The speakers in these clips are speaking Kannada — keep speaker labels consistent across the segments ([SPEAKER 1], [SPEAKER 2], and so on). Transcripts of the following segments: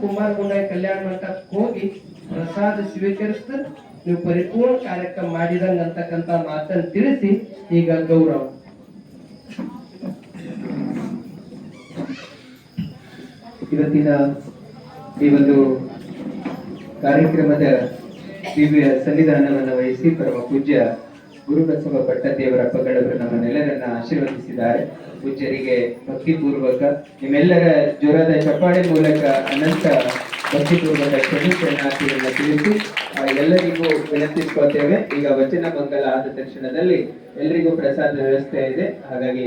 [SPEAKER 1] ಕುಮಾರಗುಂಡ ಕಲ್ಯಾಣ ಮಂಟಪಕ್ಕೆ ಹೋಗಿ ಪ್ರಸಾದ ಸ್ವೀಕರಿಸಿದ ನೀವು ಪರಿಪೂರ್ಣ ಕಾರ್ಯಕ್ರಮ ಮಾಡಿದಂಗ ಅಂತಕ್ಕಂತ ಮಾತನ್ನು ತಿಳಿಸಿ ಈಗ ಗೌರವ.
[SPEAKER 2] ಇವತ್ತಿನ ಈ ಒಂದು ಕಾರ್ಯಕ್ರಮದ ದಿವ್ಯ ಸನ್ನಿಧಾನವನ್ನು ವಹಿಸಿ ಪರಮ ಪೂಜ್ಯ ಗುರುಬಸವ ಪಗಡವರು ನಮ್ಮ ನಮ್ಮನ್ನೆಲ್ಲರನ್ನ ಆಶೀರ್ವದಿಸಿದ್ದಾರೆ. ಪೂಜ್ಯರಿಗೆ ಭಕ್ತಿಪೂರ್ವಕ, ನಿಮ್ಮೆಲ್ಲರ ಜ್ವರದ ಚಪ್ಪಾಳೆ ಮೂಲಕ ಅನಂತ ಭಕ್ತಿಪೂರ್ವಕ ಪೂರ್ವಕ ಶರಣಾರ್ಥಿಗಳನ್ನ ತಿಳಿಸಿ ಎಲ್ಲರಿಗೂ ವಿನಂತಿಸ್ಕೊಳ್ತೇವೆ. ಈಗ ವಚನ ಮಂಗಲ ಆದ ತಕ್ಷಣದಲ್ಲಿ ಎಲ್ಲರಿಗೂ ಪ್ರಸಾದ ವ್ಯವಸ್ಥೆ ಇದೆ. ಹಾಗಾಗಿ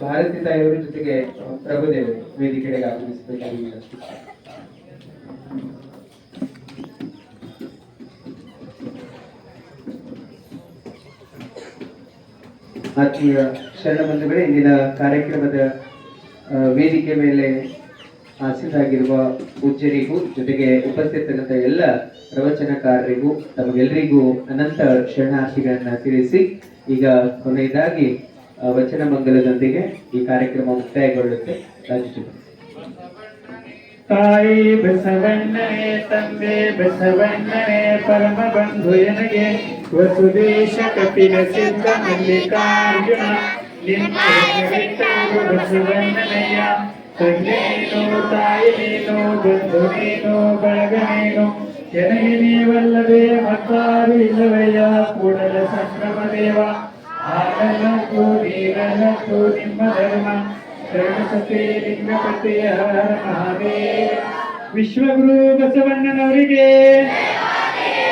[SPEAKER 2] ಭಾರತಿ ತಾಯಿಯವರ ಜೊತೆಗೆ ಪ್ರಭುದೇವರು ವೇದಿಕೆಗೆ ಆಗಮಿಸಬೇಕಾಗಿ ಆತ್ಮೀಯ ಶರಣ ಬಂಧುಗಳೇ, ಇಂದಿನ ಕಾರ್ಯಕ್ರಮದ ವೇದಿಕೆ ಮೇಲೆ ಹಾಸಿದಾಗಿರುವ ಪೂಜ್ಯರಿಗೂ, ಜೊತೆಗೆ ಉಪಸ್ಥಿತರಂತ ಎಲ್ಲ ಪ್ರವಚನಕಾರರಿಗೂ, ತಮಗೆಲ್ಲರಿಗೂ ಅನಂತ ಶರಣಾರ್ಥಿಗಳನ್ನ ತಿಳಿಸಿ, ಈಗ ಕೊನೆಯದಾಗಿ ವಚನ ಮಂಗಲದೊಂದಿಗೆ ಈ ಕಾರ್ಯಕ್ರಮ ಮುಕ್ತಾಯಗೊಳ್ಳುತ್ತೆ. ರಾಜು
[SPEAKER 3] ತಾಯಿ ಬಸವಣ್ಣನೇ, ತಂದೆ ಬಸವಣ್ಣನೇ, ಪರಮ ಬಂಧು ಎನಗೆ. ವಸುದೇಶ ಕಪಿಲ ಸಿದ್ಧ ಮಲ್ಲಿಕಾರ್ಜುನ ನಿಮ್ಮ ಬಸವಣ್ಣನಯ್ಯ. ತಂದೇನು ತಾಯಿ ನೀನು, ಬಂಧು ನೀನು, ಬಳಗ ನೀನು. ಎನಗೆ ನೀವಲ್ಲದೆ ಮತ್ತಾರು ಇಲ್ಲವಯ್ಯ. ಕೂಡಲ ಸಂಭ್ರಮ ದೇವ. ಆಗಲಕ್ಕೂ ನೀರಲಕ್ಕೂ ನಿಮ್ಮ ಧರ್ಮ. ಶರಣಸತಿ ಲಿಂಗಪತಿಯ ಹರ ಮಹಾದೇವ ವಿಶ್ವಗುರು ಬಸವಣ್ಣನವರಿಗೆ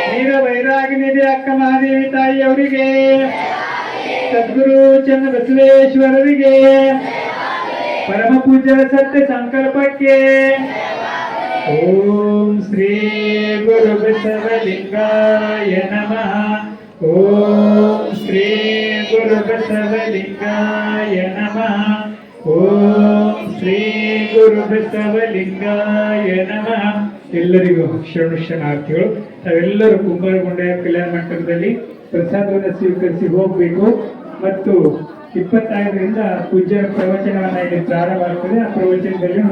[SPEAKER 3] ವೀರ ವೈರಾಗಿ ನಿಧಿ ಅಕ್ಕ ಮಹಾದೇವಿ ತಾಯಿಯವರಿಗೆ ಸದ್ಗುರು ಚಂದ್ರ ಬಸವೇಶ್ವರರಿಗೆ ಪರಮ ಪೂಜ್ಯರ ಸತ್ಯ ಸಂಕಲ್ಪಕ್ಕೆ ಓಂ ಶ್ರೀ ಗುರು ಬಸವಲಿಂಗಾಯ ನಮಃ ಓಂ ಶ್ರೀ ಗುರು ಬಸವಲಿಂಗಾಯ ನಮಃ ಓಂ ಶ್ರೀ ಗುರು ಬಸವಲಿಂಗಾಯ ನಮಃ. ಎಲ್ಲರಿಗೂ ಶರಣು ಶರಣಾರ್ಥಿಗಳು ತಾವೆಲ್ಲರೂ ಕುಂಬಾರಗುಂಡ ಕಲ್ಯಾಣ ಮಂಟಪದಲ್ಲಿ ಪ್ರಸಾದವನ್ನು ಸ್ವೀಕರಿಸಿ ಹೋಗಬೇಕು. ಮತ್ತು ಇಪ್ಪತ್ತೈದರಿಂದ ಪೂಜ್ಯ ಪ್ರವಚನವನ್ನು ಇಲ್ಲಿ ಪ್ರಾರಂಭ ಆಗ್ತದೆ. ಆ ಪ್ರವಚನದಲ್ಲಿ